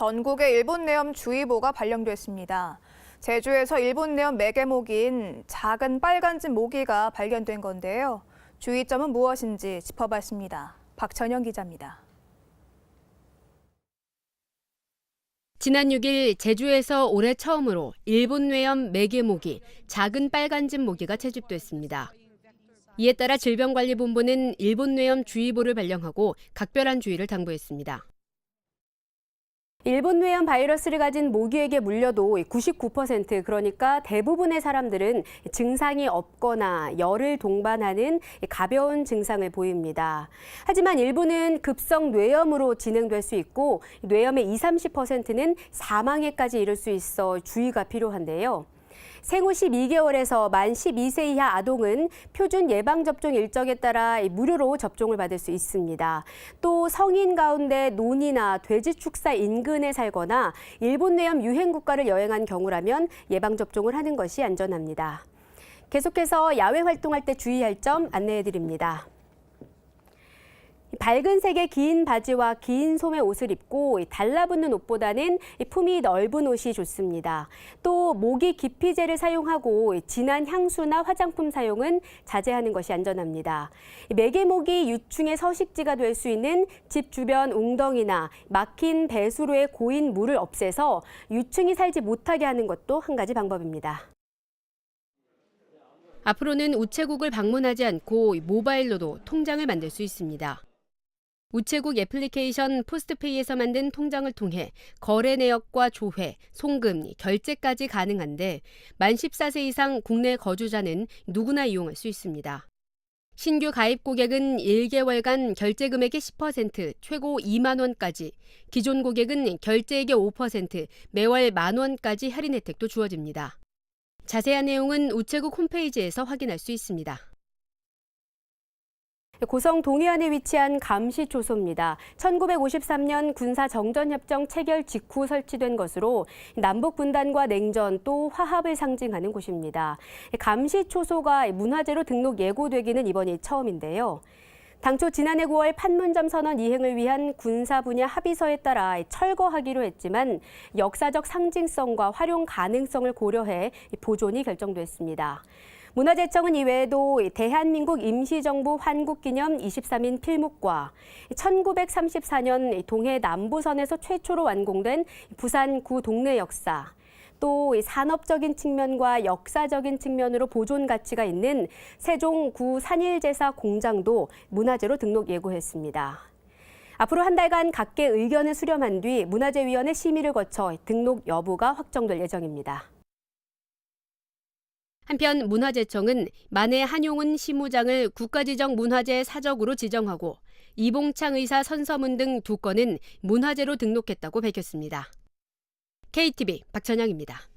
전국에 일본 내염 주의보가 발령됐습니다. 제주에서 일본 내염 매개모기인 작은 빨간집 모기가 발견된 건데요. 주의점은 무엇인지 짚어봤습니다. 박천영 기자입니다. 지난 6일 제주에서 올해 처음으로 일본 뇌염 매개모기 작은 빨간집 모기가 채집됐습니다. 이에 따라 질병관리본부는 일본 뇌염 주의보를 발령하고 각별한 주의를 당부했습니다. 일본 뇌염 바이러스를 가진 모기에게 물려도 99% 그러니까 대부분의 사람들은 증상이 없거나 열을 동반하는 가벼운 증상을 보입니다. 하지만 일부는 급성 뇌염으로 진행될 수 있고 뇌염의 20, 30%는 사망에까지 이를 수 있어 주의가 필요한데요. 생후 12개월에서 만 12세 이하 아동은 표준 예방접종 일정에 따라 무료로 접종을 받을 수 있습니다. 또 성인 가운데 논이나 돼지 축사 인근에 살거나 일본 내염 유행 국가를 여행한 경우라면 예방접종을 하는 것이 안전합니다. 계속해서 야외 활동할 때 주의할 점 안내해 드립니다. 밝은 색의 긴 바지와 긴 소매 옷을 입고 달라붙는 옷보다는 품이 넓은 옷이 좋습니다. 또 모기 기피제를 사용하고 진한 향수나 화장품 사용은 자제하는 것이 안전합니다. 매개모기 유충의 서식지가 될 수 있는 집 주변 웅덩이나 막힌 배수로의 고인 물을 없애서 유충이 살지 못하게 하는 것도 한 가지 방법입니다. 앞으로는 우체국을 방문하지 않고 모바일로도 통장을 만들 수 있습니다. 우체국 애플리케이션 포스트페이에서 만든 통장을 통해 거래 내역과 조회, 송금, 결제까지 가능한데 만 14세 이상 국내 거주자는 누구나 이용할 수 있습니다. 신규 가입 고객은 1개월간 결제 금액의 10% 최고 2만 원까지, 기존 고객은 결제액의 5% 매월 만 원까지 할인 혜택도 주어집니다. 자세한 내용은 우체국 홈페이지에서 확인할 수 있습니다. 고성 동해안에 위치한 감시초소입니다. 1953년 군사정전협정 체결 직후 설치된 것으로 남북 분단과 냉전 또 화합을 상징하는 곳입니다. 감시초소가 문화재로 등록 예고되기는 이번이 처음인데요. 당초 지난해 9월 판문점 선언 이행을 위한 군사 분야 합의서에 따라 철거하기로 했지만 역사적 상징성과 활용 가능성을 고려해 보존이 결정됐습니다. 문화재청은 이외에도 대한민국 임시정부 환국기념 23인 필목과 1934년 동해 남부선에서 최초로 완공된 부산 구 동네 역사, 또 산업적인 측면과 역사적인 측면으로 보존 가치가 있는 세종 구 산일제사 공장도 문화재로 등록 예고했습니다. 앞으로 한 달간 각계 의견을 수렴한 뒤 문화재위원회 심의를 거쳐 등록 여부가 확정될 예정입니다. 한편 문화재청은 만해 한용운 시무장을 국가지정 문화재 사적으로 지정하고 이봉창 의사 선서문 등 두 건은 문화재로 등록했다고 밝혔습니다. KTV 박천영입니다.